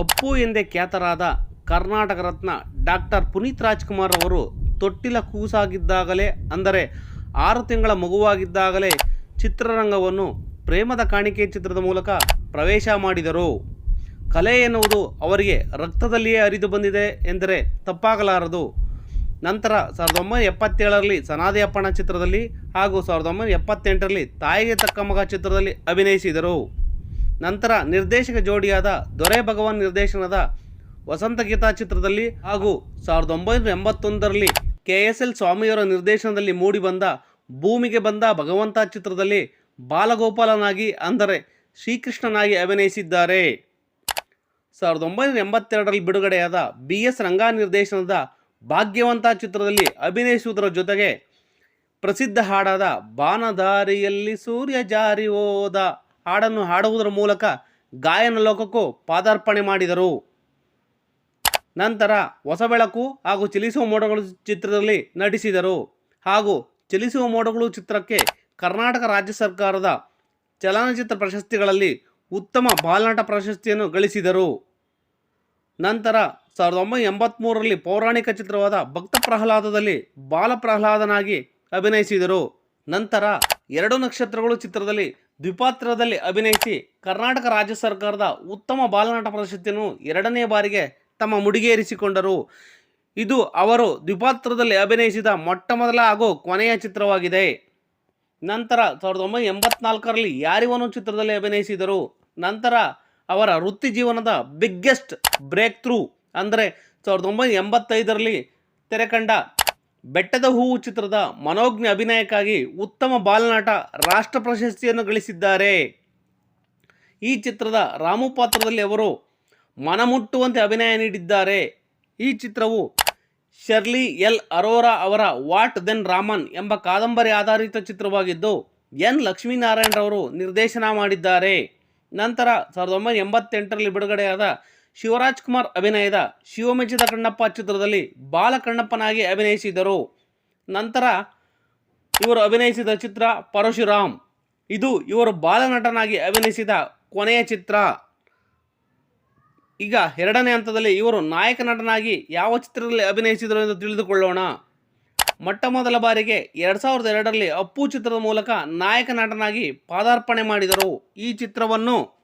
ಅಪ್ಪು ಎಂದೇ ಖ್ಯಾತರಾದ ಕರ್ನಾಟಕ ರತ್ನ ಡಾಕ್ಟರ್ ಪುನೀತ್ ರಾಜ್ಕುಮಾರ್ ಅವರು ತೊಟ್ಟಿಲ ಕೂಸಾಗಿದ್ದಾಗಲೇ, ಅಂದರೆ ಆರು ತಿಂಗಳ ಮಗುವಾಗಿದ್ದಾಗಲೇ ಚಿತ್ರರಂಗವನ್ನು ಪ್ರೇಮದ ಕಾಣಿಕೆ ಚಿತ್ರದ ಮೂಲಕ ಪ್ರವೇಶ ಮಾಡಿದರು. ಕಲೆ ಎನ್ನುವುದು ಅವರಿಗೆ ರಕ್ತದಲ್ಲಿಯೇ ಅರಿದು ಬಂದಿದೆ ಎಂದರೆ ತಪ್ಪಾಗಲಾರದು. ನಂತರ ಸಾವಿರದ ಒಂಬೈನೂರ ಎಪ್ಪತ್ತೇಳರಲ್ಲಿ ಸನಾದಿ ಅಪ್ಪಣ್ಣ ಚಿತ್ರದಲ್ಲಿ ಹಾಗೂ ಸಾವಿರದ ಒಂಬೈನೂರ ಎಪ್ಪತ್ತೆಂಟರಲ್ಲಿ ತಾಯಿಗೆ ತಕ್ಕ ಮಗ ಚಿತ್ರದಲ್ಲಿ ಅಭಿನಯಿಸಿದರು. ನಂತರ ನಿರ್ದೇಶಕ ಜೋಡಿಯಾದ ದೊರೆ ಭಗವಾನ್ ನಿರ್ದೇಶನದ ವಸಂತ ಗೀತಾ ಚಿತ್ರದಲ್ಲಿ ಹಾಗೂ ಸಾವಿರದ ಒಂಬೈನೂರ ಎಂಬತ್ತೊಂದರಲ್ಲಿ ಕೆ ಎಸ್ ಎಲ್ ಸ್ವಾಮಿಯವರ ನಿರ್ದೇಶನದಲ್ಲಿ ಮೂಡಿಬಂದ ಭೂಮಿಗೆ ಬಂದ ಭಗವಂತ ಚಿತ್ರದಲ್ಲಿ ಬಾಲಗೋಪಾಲನಾಗಿ ಅಂದರೆ ಶ್ರೀಕೃಷ್ಣನಾಗಿ ಅಭಿನಯಿಸಿದ್ದಾರೆ. ಸಾವಿರದ ಒಂಬೈನೂರ ಎಂಬತ್ತೆರಡರಲ್ಲಿ ಬಿಡುಗಡೆಯಾದ ಬಿ ಎಸ್ ರಂಗ ನಿರ್ದೇಶನದ ಭಾಗ್ಯವಂತ ಚಿತ್ರದಲ್ಲಿ ಅಭಿನಯಿಸುವುದರ ಜೊತೆಗೆ ಪ್ರಸಿದ್ಧ ಹಾಡಾದ ಬಾನದಾರಿಯಲ್ಲಿ ಸೂರ್ಯ ಜಾರಿ ಹೋದ ಹಾಡನ್ನು ಹಾಡುವುದರ ಮೂಲಕ ಗಾಯನ ಲೋಕಕ್ಕೂ ಪಾದಾರ್ಪಣೆ ಮಾಡಿದರು. ನಂತರ ಹೊಸ ಬೆಳಕು ಹಾಗೂ ಚಲಿಸುವ ಮೋಡಗಳು ಚಿತ್ರದಲ್ಲಿ ನಟಿಸಿದರು. ಹಾಗೂ ಚಲಿಸುವ ಮೋಡಗಳು ಚಿತ್ರಕ್ಕೆ ಕರ್ನಾಟಕ ರಾಜ್ಯ ಸರ್ಕಾರದ ಚಲನಚಿತ್ರ ಪ್ರಶಸ್ತಿಗಳಲ್ಲಿ ಉತ್ತಮ ಬಾಲನಾಟ ಪ್ರಶಸ್ತಿಯನ್ನು ಗಳಿಸಿದರು. ನಂತರ ಸಾವಿರದ ಒಂಬೈನೂರ ಎಂಬತ್ತ್ಮೂರರಲ್ಲಿ ಪೌರಾಣಿಕ ಚಿತ್ರವಾದ ಭಕ್ತ ಪ್ರಹ್ಲಾದದಲ್ಲಿ ಬಾಲ ಪ್ರಹ್ಲಾದನಾಗಿ ಅಭಿನಯಿಸಿದರು. ನಂತರ ಎರಡು ನಕ್ಷತ್ರಗಳು ಚಿತ್ರದಲ್ಲಿ ದ್ವಿಪಾತ್ರದಲ್ಲಿ ಅಭಿನಯಿಸಿ ಕರ್ನಾಟಕ ರಾಜ್ಯ ಸರ್ಕಾರದ ಉತ್ತಮ ಬಾಲನಾಟ ಪ್ರಶಸ್ತಿಯನ್ನು ಎರಡನೇ ಬಾರಿಗೆ ತಮ್ಮ ಮುಡಿಗೇರಿಸಿಕೊಂಡರು. ಇದು ಅವರು ದ್ವಿಪಾತ್ರದಲ್ಲಿ ಅಭಿನಯಿಸಿದ ಮೊಟ್ಟ ಮೊದಲ ಹಾಗೂ ಕೊನೆಯ ಚಿತ್ರವಾಗಿದೆ. ನಂತರ ಸಾವಿರದ ಒಂಬೈನೂರ ಎಂಬತ್ನಾಲ್ಕರಲ್ಲಿ ಯಾರಿವನು ಚಿತ್ರದಲ್ಲಿ ಅಭಿನಯಿಸಿದರು? ನಂತರ ಅವರ ವೃತ್ತಿ ಜೀವನದ ಬಿಗ್ಗೆಸ್ಟ್ ಬ್ರೇಕ್ ಥ್ರೂ ಅಂದರೆ ಸಾವಿರದ ಒಂಬೈನೂರ ಎಂಬತ್ತೈದರಲ್ಲಿ ತೆರೆಕಂಡ ಬೆಟ್ಟದ ಹೂವು ಚಿತ್ರದ ಮನೋಜ್ಞ ಅಭಿನಯಕ್ಕಾಗಿ ಉತ್ತಮ ಬಾಲನಾಟ ರಾಷ್ಟ್ರ ಪ್ರಶಸ್ತಿಯನ್ನು ಗಳಿಸಿದ್ದಾರೆ. ಈ ಚಿತ್ರದ ರಾಮು ಪಾತ್ರದಲ್ಲಿ ಅವರು ಮನಮುಟ್ಟುವಂತೆ ಅಭಿನಯ ನೀಡಿದ್ದಾರೆ. ಈ ಚಿತ್ರವು ಶರ್ಲಿ ಎಲ್ ಅರೋರಾ ಅವರ ವಾಟ್ ದೆನ್ ರಾಮನ್ ಎಂಬ ಕಾದಂಬರಿ ಆಧಾರಿತ ಚಿತ್ರವಾಗಿದ್ದು, ಎನ್ ಲಕ್ಷ್ಮೀನಾರಾಯಣರವರು ನಿರ್ದೇಶನ ಮಾಡಿದ್ದಾರೆ. ನಂತರ ಸಾವಿರದ ಒಂಬೈನೂರ ಎಂಬತ್ತೆಂಟರಲ್ಲಿ ಬಿಡುಗಡೆಯಾದ ಶಿವರಾಜ್ ಕುಮಾರ್ ಅಭಿನಯದ ಶಿವಮೆಚ್ಚಿದ ಕಣ್ಣಪ್ಪ ಚಿತ್ರದಲ್ಲಿ ಬಾಲಕಣ್ಣಪ್ಪನಾಗಿ ಅಭಿನಯಿಸಿದರು ನಂತರ ಇವರು ಅಭಿನಯಿಸಿದ ಚಿತ್ರ ಪರಶುರಾಮ್. ಇದು ಇವರು ಬಾಲನಟನಾಗಿ ಅಭಿನಯಿಸಿದ ಕೊನೆಯ ಚಿತ್ರ. ಈಗ ಎರಡನೇ ಹಂತದಲ್ಲಿ ಇವರು ನಾಯಕ ನಟನಾಗಿ ಯಾವ ಚಿತ್ರದಲ್ಲಿ ಅಭಿನಯಿಸಿದರು ಎಂದು ತಿಳಿದುಕೊಳ್ಳೋಣ. ಮೊಟ್ಟ ಮೊದಲ ಬಾರಿಗೆ ಎರಡು ಸಾವಿರದ ಎರಡರಲ್ಲಿ ಅಪ್ಪು ಚಿತ್ರದ ಮೂಲಕ ನಾಯಕ ನಟನಾಗಿ ಪಾದಾರ್ಪಣೆ ಮಾಡಿದರು. ಈ ಚಿತ್ರವನ್ನು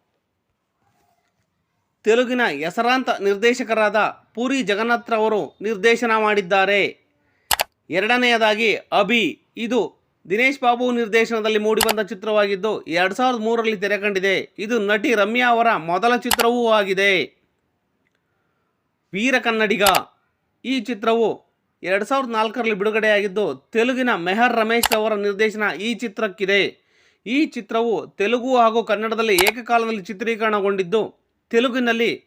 ತೆಲುಗಿನ ಹೆಸರಾಂತ ನಿರ್ದೇಶಕರಾದ ಪೂರಿ ಜಗನ್ನಾಥ್ರವರು ನಿರ್ದೇಶನ ಮಾಡಿದ್ದಾರೆ. ಎರಡನೆಯದಾಗಿ ಅಭಿ. ಇದು ದಿನೇಶ್ ಬಾಬು ನಿರ್ದೇಶನದಲ್ಲಿ ಮೂಡಿಬಂದ ಚಿತ್ರವಾಗಿದ್ದು ಎರಡು ಸಾವಿರದ ಮೂರರಲ್ಲಿ ತೆರೆ ಕಂಡಿದೆ ಇದು ನಟಿ ರಮ್ಯಾ ಅವರ ಮೊದಲ ಚಿತ್ರವೂ ಆಗಿದೆ. ವೀರ ಕನ್ನಡಿಗ. ಈ ಚಿತ್ರವು ಎರಡು ಸಾವಿರದ ನಾಲ್ಕರಲ್ಲಿ ಬಿಡುಗಡೆಯಾಗಿದ್ದು ತೆಲುಗಿನ ಮೆಹರ್ ರಮೇಶ್ ಅವರ ನಿರ್ದೇಶನ ಈ ಚಿತ್ರಕ್ಕಿದೆ. ಈ ಚಿತ್ರವು ತೆಲುಗು ಹಾಗೂ ಕನ್ನಡದಲ್ಲಿ ಏಕಕಾಲದಲ್ಲಿ ಚಿತ್ರೀಕರಣಗೊಂಡಿದ್ದು ತೆಲುಗಿನಲ್ಲಿ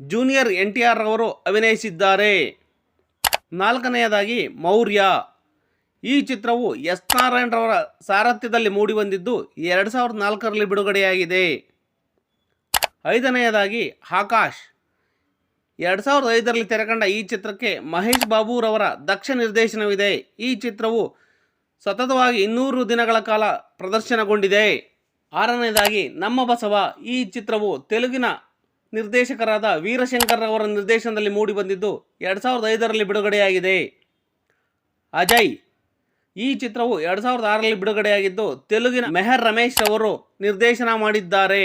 ಜೂನಿಯರ್ ಎನ್ ಟಿ ಆರ್ ಅವರು ಅಭಿನಯಿಸಿದ್ದಾರೆ. ನಾಲ್ಕನೆಯದಾಗಿ ಮೌರ್ಯ. ಈ ಚಿತ್ರವು ಎಸ್ ನಾರಾಯಣರವರ ಸಾರಥ್ಯದಲ್ಲಿ ಮೂಡಿಬಂದಿದ್ದು ಎರಡು ಸಾವಿರದ ನಾಲ್ಕರಲ್ಲಿ ಬಿಡುಗಡೆಯಾಗಿದೆ. ಐದನೆಯದಾಗಿ ಆಕಾಶ್. ಎರಡು ಸಾವಿರದ ಐದರಲ್ಲಿ ತೆರೆಕಂಡ ಈ ಚಿತ್ರಕ್ಕೆ ಮಹೇಶ್ ಬಾಬುರವರ ದಕ್ಷ ನಿರ್ದೇಶನವಿದೆ. ಈ ಚಿತ್ರವು ಸತತವಾಗಿ ಇನ್ನೂರು ದಿನಗಳ ಕಾಲ ಪ್ರದರ್ಶನಗೊಂಡಿದೆ. ಆರನೇದಾಗಿ ನಮ್ಮ ಬಸವ. ಈ ಚಿತ್ರವು ತೆಲುಗಿನ ನಿರ್ದೇಶಕರಾದ ವೀರಶಂಕರ್ ಅವರ ನಿರ್ದೇಶನದಲ್ಲಿ ಮೂಡಿಬಂದಿದ್ದು ಎರಡು ಸಾವಿರದ ಐದರಲ್ಲಿ ಬಿಡುಗಡೆಯಾಗಿದೆ. ಅಜಯ್, ಈ ಚಿತ್ರವು ಎರಡು ಸಾವಿರದ ಆರರಲ್ಲಿ ಬಿಡುಗಡೆಯಾಗಿದ್ದು ತೆಲುಗಿನ ಮೆಹರ್ ರಮೇಶ್ ಅವರು ನಿರ್ದೇಶನ ಮಾಡಿದ್ದಾರೆ.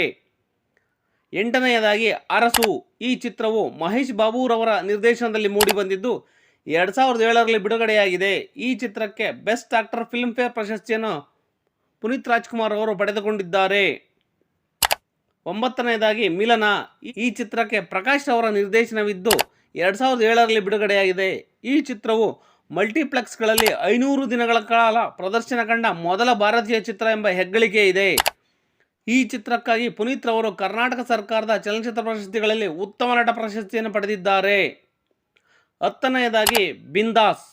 ಎಂಟನೆಯದಾಗಿ ಅರಸು, ಈ ಚಿತ್ರವು ಮಹೇಶ್ ಬಾಬುರವರ ನಿರ್ದೇಶನದಲ್ಲಿ ಮೂಡಿಬಂದಿದ್ದು ಎರಡು ಸಾವಿರದ ಏಳರಲ್ಲಿ ಬಿಡುಗಡೆಯಾಗಿದೆ. ಈ ಚಿತ್ರಕ್ಕೆ ಬೆಸ್ಟ್ ಆಕ್ಟರ್, ಫಿಲ್ಮ್ಫೇರ್ ಪ್ರಶಸ್ತಿಯನ್ನು ಪುನೀತ್ ರಾಜ್ಕುಮಾರ್ ಅವರು ಪಡೆದುಕೊಂಡಿದ್ದಾರೆ. ಒಂಬತ್ತನೆಯದಾಗಿ ಮಿಲನ ಈ ಚಿತ್ರಕ್ಕೆ ಪ್ರಕಾಶ್ ಅವರ ನಿರ್ದೇಶನವಿದ್ದು ಎರಡು ಸಾವಿರದ ಏಳರಲ್ಲಿ ಬಿಡುಗಡೆಯಾಗಿದೆ. ಈ ಚಿತ್ರವು ಮಲ್ಟಿಪ್ಲೆಕ್ಸ್ಗಳಲ್ಲಿ ಐನೂರು ದಿನಗಳ ಕಾಲ ಪ್ರದರ್ಶನ ಕಂಡ ಮೊದಲ ಭಾರತೀಯ ಚಿತ್ರ ಎಂಬ ಹೆಗ್ಗಳಿಕೆ ಇದೆ. ಈ ಚಿತ್ರಕ್ಕಾಗಿ ಪುನೀತ್ ರವರು ಕರ್ನಾಟಕ ಸರ್ಕಾರದ ಚಲನಚಿತ್ರ ಪ್ರಶಸ್ತಿಗಳಲ್ಲಿ ಉತ್ತಮ ನಟ ಪ್ರಶಸ್ತಿಯನ್ನು ಪಡೆದಿದ್ದಾರೆ. ಹತ್ತನೆಯದಾಗಿ ಬಿಂದಾಸ್.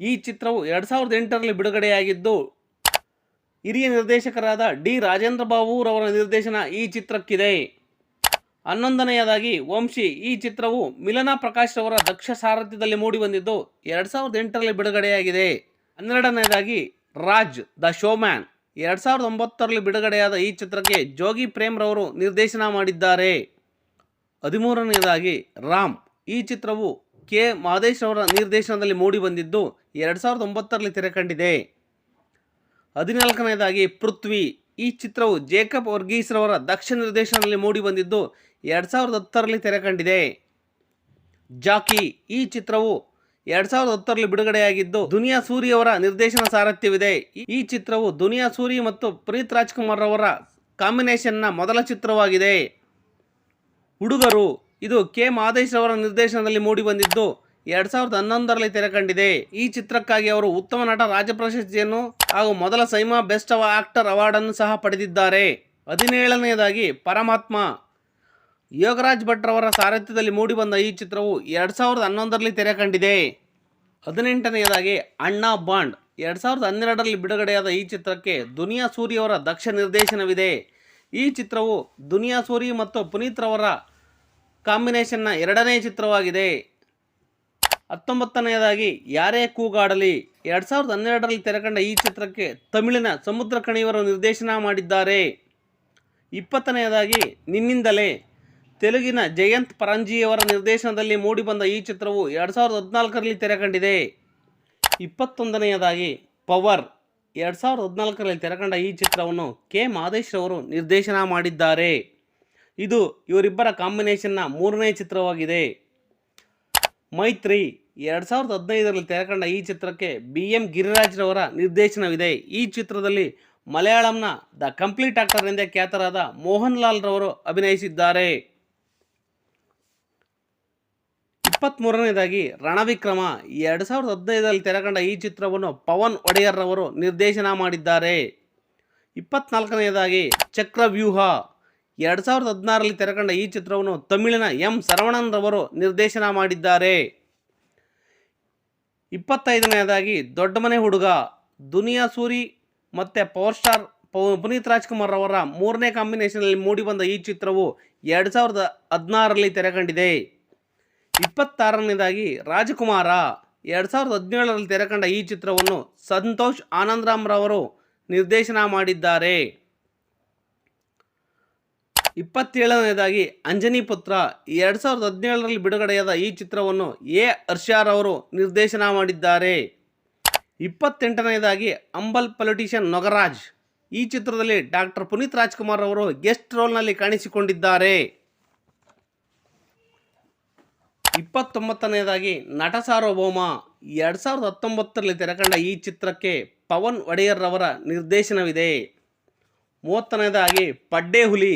ಈ ಚಿತ್ರವು ಎರಡು ಸಾವಿರದ ಎಂಟರಲ್ಲಿ ಬಿಡುಗಡೆಯಾಗಿದ್ದು ಹಿರಿಯ ನಿರ್ದೇಶಕರಾದ ಡಿ ರಾಜೇಂದ್ರ ಬಾಬುರವರ ನಿರ್ದೇಶನ ಈ ಚಿತ್ರಕ್ಕಿದೆ. ಹನ್ನೊಂದನೆಯದಾಗಿ ವಂಶಿ, ಈ ಚಿತ್ರವು ಮಿಲನ ಪ್ರಕಾಶ್ ರವರ ದಕ್ಷ ಸಾರಥ್ಯದಲ್ಲಿ ಮೂಡಿಬಂದಿದ್ದು ಎರಡು ಸಾವಿರದ ಎಂಟರಲ್ಲಿ ಬಿಡುಗಡೆಯಾಗಿದೆ. ಹನ್ನೆರಡನೆಯದಾಗಿ ರಾಜ್, ದ ಶೋಮ್ಯಾನ್, ಎರಡು ಸಾವಿರದ ಒಂಬತ್ತರಲ್ಲಿ ಬಿಡುಗಡೆಯಾದ ಈ ಚಿತ್ರಕ್ಕೆ ಜೋಗಿ ಪ್ರೇಮ್ ರವರು ನಿರ್ದೇಶನ ಮಾಡಿದ್ದಾರೆ. ಹದಿಮೂರನೆಯದಾಗಿ ರಾಮ್, ಈ ಚಿತ್ರವು ಕೆ ಮಾದೇಶ್ ಅವರ ನಿರ್ದೇಶನದಲ್ಲಿ ಮೂಡಿಬಂದಿದ್ದು ಎರಡು ಸಾವಿರದ ಒಂಬತ್ತರಲ್ಲಿ ತೆರೆ ಕಂಡಿದೆ ಹದಿನಾಲ್ಕನೆಯದಾಗಿ ಪೃಥ್ವಿ. ಈ ಚಿತ್ರವು ಜೇಕಬ್ ವರ್ಗೀಸ್ರವರ ದಕ್ಷ ನಿರ್ದೇಶನದಲ್ಲಿ ಮೂಡಿಬಂದಿದ್ದು ಎರಡು ಸಾವಿರದ ಹತ್ತರಲ್ಲಿ ತೆರೆ ಕಂಡಿದೆ. ಜಾಕಿ, ಈ ಚಿತ್ರವು ಎರಡು ಸಾವಿರದ ಹತ್ತರಲ್ಲಿ ಬಿಡುಗಡೆಯಾಗಿದ್ದು ದುನಿಯಾ ಸೂರಿ ಅವರ ನಿರ್ದೇಶನ ಸಾರಥ್ಯವಿದೆ. ಈ- ಈ ಚಿತ್ರವು ದುನಿಯಾ ಸೂರಿ ಮತ್ತು ಪ್ರೀತ್ ರಾಜ್ಕುಮಾರ್ ಅವರ ಕಾಂಬಿನೇಷನ್ನ ಮೊದಲ ಚಿತ್ರವಾಗಿದೆ. ಹುಡುಗರು, ಇದು ಕೆ. ಮಾದೇಶ್ ಅವರ ನಿರ್ದೇಶನದಲ್ಲಿ ಮೂಡಿಬಂದಿದ್ದು ಎರಡು ಸಾವಿರದ ಹನ್ನೊಂದರಲ್ಲಿ ತೆರೆ ಕಂಡಿದೆ ಈ ಚಿತ್ರಕ್ಕಾಗಿ ಅವರು ಉತ್ತಮ ನಟ ರಾಜ ಪ್ರಶಸ್ತಿಯನ್ನು ಹಾಗೂ ಮೊದಲ ಸೈಮಾ ಬೆಸ್ಟ್ ಆಫ್ ಆಕ್ಟರ್ ಅವಾರ್ಡನ್ನು ಸಹ ಪಡೆದಿದ್ದಾರೆ. ಹದಿನೇಳನೆಯದಾಗಿ ಪರಮಾತ್ಮ. ಯೋಗರಾಜ್ ಭಟ್ರವರ ಸಾರಥ್ಯದಲ್ಲಿ ಮೂಡಿಬಂದ ಈ ಚಿತ್ರವು ಎರಡು ಸಾವಿರದ ಹನ್ನೊಂದರಲ್ಲಿ ತೆರೆ ಕಂಡಿದೆ ಹದಿನೆಂಟನೆಯದಾಗಿ ಅಣ್ಣಾ ಬಾಂಡ್. ಎರಡು ಸಾವಿರದ ಹನ್ನೆರಡರಲ್ಲಿ ಬಿಡುಗಡೆಯಾದ ಈ ಚಿತ್ರಕ್ಕೆ ದುನಿಯಾ ಸೂರಿ ಅವರ ದಕ್ಷ ನಿರ್ದೇಶನವಿದೆ. ಈ ಚಿತ್ರವು ದುನಿಯಾ ಸೂರಿ ಮತ್ತು ಪುನೀತ್ ರವರ ಕಾಂಬಿನೇಷನ್ನ ಎರಡನೇ ಚಿತ್ರವಾಗಿದೆ. ಹತ್ತೊಂಬತ್ತನೆಯದಾಗಿ ಯಾರೇ ಕೂಗಾಡಲಿ, ಎರಡು ಸಾವಿರದ ಹನ್ನೆರಡರಲ್ಲಿ ತೆರೆಕಂಡ ಈ ಚಿತ್ರಕ್ಕೆ ತಮಿಳಿನ ಸಮುದ್ರ ಕಣಿಯವರು ನಿರ್ದೇಶನ ಮಾಡಿದ್ದಾರೆ. ಇಪ್ಪತ್ತನೆಯದಾಗಿ ನಿನ್ನಿಂದಲೇ ತೆಲುಗಿನ ಜಯಂತ್ ಪರಂಜಿಯವರ ನಿರ್ದೇಶನದಲ್ಲಿ ಮೂಡಿಬಂದ ಈ ಚಿತ್ರವು ಎರಡು ಸಾವಿರದ ಹದಿನಾಲ್ಕರಲ್ಲಿ ತೆರೆಕಂಡಿದೆ. ಇಪ್ಪತ್ತೊಂದನೆಯದಾಗಿ ಪವರ್ ಎರಡು ಸಾವಿರದ ಹದಿನಾಲ್ಕರಲ್ಲಿ ತೆರೆಕಂಡ ಈ ಚಿತ್ರವನ್ನು ಕೆ. ಮಾದೇಶ್ ಅವರು ನಿರ್ದೇಶನ ಮಾಡಿದ್ದಾರೆ. ಇದು ಇವರಿಬ್ಬರ ಕಾಂಬಿನೇಷನ್ನ ಮೂರನೇ ಚಿತ್ರವಾಗಿದೆ. ಮೈತ್ರಿ ಎರಡ್ ಸಾವಿರದ ಹದಿನೈದರಲ್ಲಿ ತೆರೆಕಂಡ ಈ ಚಿತ್ರಕ್ಕೆ ಬಿ ಎಂ ಗಿರಿರಾಜ್ರವರ ನಿರ್ದೇಶನವಿದೆ. ಈ ಚಿತ್ರದಲ್ಲಿ ಮಲಯಾಳಂನ ದ ಕಂಪ್ಲೀಟ್ ಆಕ್ಟರ್ ಎಂದೇ ಖ್ಯಾತರಾದ ಮೋಹನ್ ಲಾಲ್ ರವರು ಅಭಿನಯಿಸಿದ್ದಾರೆ. ಇಪ್ಪತ್ತ್ಮೂರನೇದಾಗಿ ರಣವಿಕ್ರಮ ಎರಡು ಸಾವಿರದ ಹದಿನೈದರಲ್ಲಿ ತೆರೆಕಂಡ ಈ ಚಿತ್ರವನ್ನು ಪವನ್ ಒಡೆಯರ್ ರವರು ನಿರ್ದೇಶನ ಮಾಡಿದ್ದಾರೆ. ಇಪ್ಪತ್ನಾಲ್ಕನೆಯದಾಗಿ ಚಕ್ರವ್ಯೂಹ. ಎರಡು ಸಾವಿರದ ಹದಿನಾರರಲ್ಲಿ ತೆರೆಕಂಡ ಈ ಚಿತ್ರವನ್ನು ತಮಿಳಿನ ಎಂ ಸರವಣನ್ ರವರು ನಿರ್ದೇಶನ ಮಾಡಿದ್ದಾರೆ. ಇಪ್ಪತ್ತೈದನೆಯದಾಗಿ ದೊಡ್ಡ ಮನೆ ಹುಡುಗ ದುನಿಯಾ ಸೂರಿ ಮತ್ತು ಪವರ್ ಸ್ಟಾರ್ ಪುನೀತ್ ರಾಜ್ಕುಮಾರ್ ಅವರ ಮೂರನೇ ಕಾಂಬಿನೇಷನಲ್ಲಿ ಮೂಡಿಬಂದ ಈ ಚಿತ್ರವು ಎರಡು ಸಾವಿರದ ಹದಿನಾರರಲ್ಲಿ ತೆರೆಕಂಡಿದೆ. ಇಪ್ಪತ್ತಾರನೇದಾಗಿ ರಾಜಕುಮಾರ ಎರಡು ಸಾವಿರದ ಹದಿನೇಳರಲ್ಲಿ ತೆರೆಕಂಡ ಈ ಚಿತ್ರವನ್ನು ಸಂತೋಷ್ ಆನಂದರಾಮ್ ರವರು ನಿರ್ದೇಶನ ಮಾಡಿದ್ದಾರೆ. ಇಪ್ಪತ್ತೇಳನೇದಾಗಿ ಅಂಜನಿ ಪುತ್ರ ಎರಡ್ ಸಾವಿರದ ಹದಿನೇಳರಲ್ಲಿ ಬಿಡುಗಡೆಯಾದ ಈ ಚಿತ್ರವನ್ನು ಎ ಹರ್ಷಾರವರು ನಿರ್ದೇಶನ ಮಾಡಿದ್ದಾರೆ. ಇಪ್ಪತ್ತೆಂಟನೇದಾಗಿ ಅಂಬಲ್ ಪೊಲಿಟಿಷಿಯನ್ ನೊಗರಾಜ್ ಈ ಚಿತ್ರದಲ್ಲಿ ಡಾಕ್ಟರ್ ಪುನೀತ್ ರಾಜ್ಕುಮಾರ್ ಅವರು ಗೆಸ್ಟ್ ರೋಲ್ನಲ್ಲಿ ಕಾಣಿಸಿಕೊಂಡಿದ್ದಾರೆ. ಇಪ್ಪತ್ತೊಂಬತ್ತನೇದಾಗಿ ನಟ ಸಾರ್ವಭೌಮ ಎರಡ್ ಸಾವಿರದ ಹತ್ತೊಂಬತ್ತರಲ್ಲಿ ತೆರೆಕಂಡ ಈ ಚಿತ್ರಕ್ಕೆ ಪವನ್ ಒಡೆಯರ್ ಅವರ ನಿರ್ದೇಶನವಿದೆ. ಮೂವತ್ತನೇದಾಗಿ ಪಡ್ಡೆ ಹುಲಿ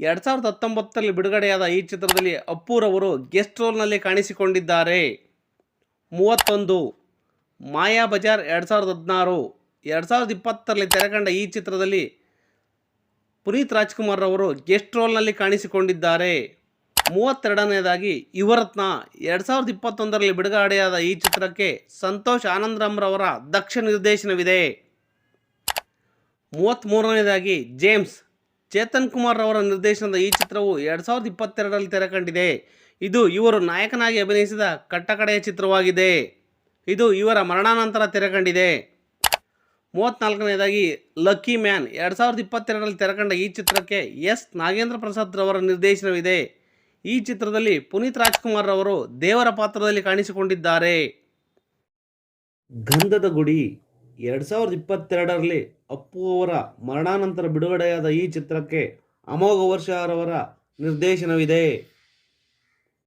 ಎರಡು ಸಾವಿರದ ಹತ್ತೊಂಬತ್ತರಲ್ಲಿ ಬಿಡುಗಡೆಯಾದ ಈ ಚಿತ್ರದಲ್ಲಿ ಅಪ್ಪೂರವರು ಗೆಸ್ಟ್ ರೋಲ್ನಲ್ಲಿ ಕಾಣಿಸಿಕೊಂಡಿದ್ದಾರೆ. ಮೂವತ್ತೊಂದು, ಮಾಯಾ ಬಜಾರ್ ಎರಡು ಸಾವಿರದ ಹದಿನಾರು, ಎರಡು ಸಾವಿರದ ಇಪ್ಪತ್ತರಲ್ಲಿ ತೆರೆಕಂಡ ಈ ಚಿತ್ರದಲ್ಲಿ ಪುನೀತ್ ರಾಜ್ಕುಮಾರ್ ಅವರು ಗೆಸ್ಟ್ ರೋಲ್ನಲ್ಲಿ ಕಾಣಿಸಿಕೊಂಡಿದ್ದಾರೆ. ಮೂವತ್ತೆರಡನೇದಾಗಿ ಯುವರತ್ನ, ಎರಡು ಸಾವಿರದ ಇಪ್ಪತ್ತೊಂದರಲ್ಲಿ ಬಿಡುಗಡೆಯಾದ ಈ ಚಿತ್ರಕ್ಕೆ ಸಂತೋಷ್ ಆನಂದರಾಮ್ರವರ ದಕ್ಷ ನಿರ್ದೇಶನವಿದೆ. ಮೂವತ್ತ್ಮೂರನೇದಾಗಿ ಜೇಮ್ಸ್ ಚೇತನ್ ಕುಮಾರ್ ಅವರ ನಿರ್ದೇಶನದ ಈ ಚಿತ್ರವು ಎರಡು ಸಾವಿರದ ಇಪ್ಪತ್ತೆರಡರಲ್ಲಿ ತೆರೆ ಕಂಡಿದೆ ಇದು ಇವರು ನಾಯಕನಾಗಿ ಅಭಿನಯಿಸಿದ ಕಟ್ಟಕಡೆಯ ಚಿತ್ರವಾಗಿದೆ. ಇದು ಇವರ ಮರಣಾನಂತರ ತೆರೆ ಕಂಡಿದೆ ಮೂವತ್ತ್ನಾಲ್ಕನೇದಾಗಿ ಲಕ್ಕಿ ಮ್ಯಾನ್ ಎರಡು ಸಾವಿರದ ಇಪ್ಪತ್ತೆರಡರಲ್ಲಿ ತೆರೆಕಂಡ ಈ ಚಿತ್ರಕ್ಕೆ ಎಸ್. ನಾಗೇಂದ್ರ ಪ್ರಸಾದ್ ರವರ ನಿರ್ದೇಶನವಿದೆ. ಈ ಚಿತ್ರದಲ್ಲಿ ಪುನೀತ್ ರಾಜ್ಕುಮಾರ್ ಅವರು ದೇವರ ಪಾತ್ರದಲ್ಲಿ ಕಾಣಿಸಿಕೊಂಡಿದ್ದಾರೆ. ಗಂಧದ ಗುಡಿ ಎರಡು ಸಾವಿರದ ಇಪ್ಪತ್ತೆರಡರಲ್ಲಿ ಅಪ್ಪು ಅವರ ಮರಣಾನಂತರ ಬಿಡುಗಡೆಯಾದ ಈ ಚಿತ್ರಕ್ಕೆ ಅಮೋಘ ವರ್ಷಾರವರ ನಿರ್ದೇಶನವಿದೆ.